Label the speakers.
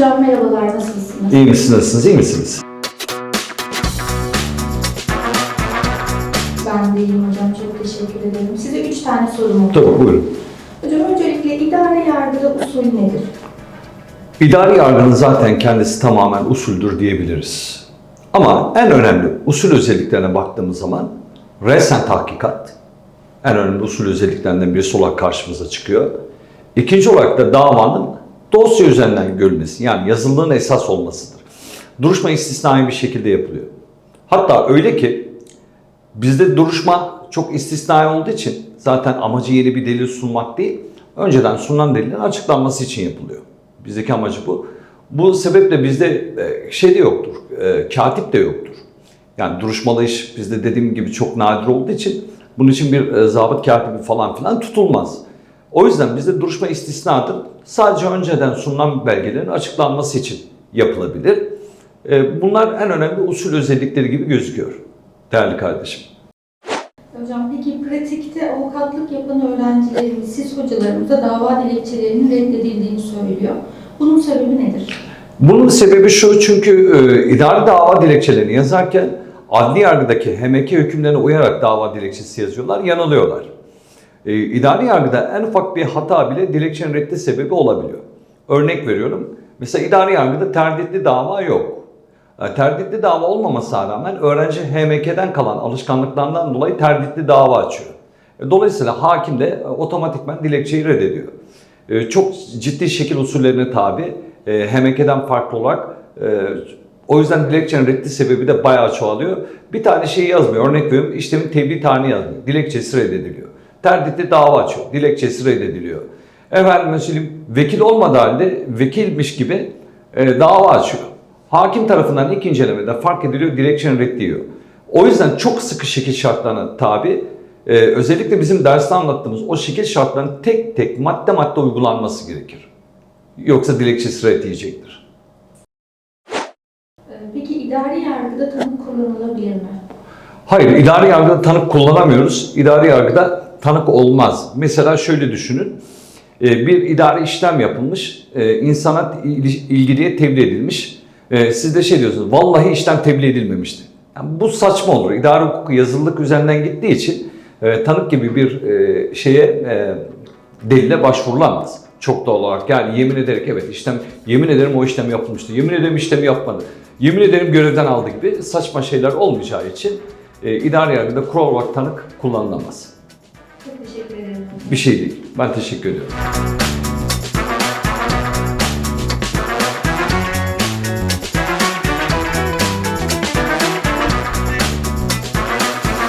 Speaker 1: Hocam merhabalar, nasılsınız?
Speaker 2: İyi misiniz, nasılsınız, iyi misiniz?
Speaker 1: Ben de iyiyim hocam, çok teşekkür ederim. Size üç tane sorum oldu.
Speaker 2: Tabii buyurun.
Speaker 1: Hocam öncelikle idare yargıda usul nedir?
Speaker 2: İdari yargının zaten kendisi tamamen usuldür diyebiliriz. Ama en önemli usul özelliklerine baktığımız zaman resen tahkikat en önemli usul özelliklerinden birisi olarak karşımıza çıkıyor. İkinci olarak da davanın dosya üzerinden görülmesi yani yazılığın esas olmasıdır. Duruşma istisnai bir şekilde yapılıyor. Hatta öyle ki Bizde duruşma çok istisnai olduğu için zaten amacı yeni bir delil sunmak değil, önceden sunulan delilin açıklanması için yapılıyor. Bizdeki amacı bu. Bu sebeple bizde e, şey de yoktur, e, katip de yoktur. Yani duruşmalı iş bizde dediğim gibi çok nadir olduğu için bunun için bir e, zabıt katibi falan filan tutulmaz. O yüzden bizde duruşma istisnadır. Sadece önceden sunulan belgelerin açıklanması için yapılabilir. E, bunlar en önemli usul özellikleri gibi gözüküyor değerli kardeşim.
Speaker 1: Hocam peki pratikte avukatlık yapan öğrencilerimiz, siz hocalarımıza dava dilekçelerinin reddedildiğini söylüyor. Bunun sebebi nedir?
Speaker 2: Bunun sebebi şu çünkü e, idari dava dilekçelerini yazarken adli yargıdaki HMK hükümlerine uyarak dava dilekçesi yazıyorlar, yanılıyorlar. E, idari yargıda en ufak bir hata bile dilekçenin reddi sebebi olabiliyor. Örnek veriyorum. Mesela idari yargıda terditli dava yok. E, Terditli dava olmamasına rağmen öğrenci HMK'den kalan alışkanlıklarından dolayı terditli dava açıyor. E, Dolayısıyla hakim de e, otomatikman dilekçeyi reddediyor. E, Çok ciddi şekil usullerine tabi, e, HMK'den farklı olarak e, o yüzden dilekçenin reddi sebebi de bayağı çoğalıyor. Bir tane şeyi yazmıyor. Örnek veriyorum işlemin tebliğ tarihini yazmıyor. Dilekçesi reddediliyor. Terditli dava açıyor. Dilekçesi reddediliyor. Efendim mesela vekil olmadığı halde vekilmiş gibi e, dava açıyor. Hakim tarafından ilk incelemede fark ediliyor, dilekçenin reddiyor. O yüzden çok sıkı şekil şartlarına tabi, e, özellikle bizim derste anlattığımız o şekil şartlarının tek tek madde madde uygulanması gerekir. Yoksa dilekçesi reddiyecektir.
Speaker 1: Ee, Peki idari yargıda tanık kullanılabilir mi?
Speaker 2: Hayır, idari yargıda tanık kullanamıyoruz. İdari yargıda tanık olmaz. Mesela şöyle düşünün. Ee, Bir idari işlem yapılmış, e, insana il- ilgiliye tebliğ edilmiş. Ee, Siz de şey diyorsunuz, vallahi işlem tebliğ edilmemişti. Yani bu saçma olur. İdari hukuku yazılılık üzerinden gittiği için e, tanık gibi bir e, şeye delile başvurulamaz. Çok doğal olarak yani yemin ederek evet işlem yemin ederim o işlem yapılmıştı. Yemin ederim işlemi yapmadı. Yemin ederim görevden aldı gibi saçma şeyler olmayacağı için idari yargıda kural olarak tanık kullanılamaz. Bir şey değil. Ben teşekkür ediyorum.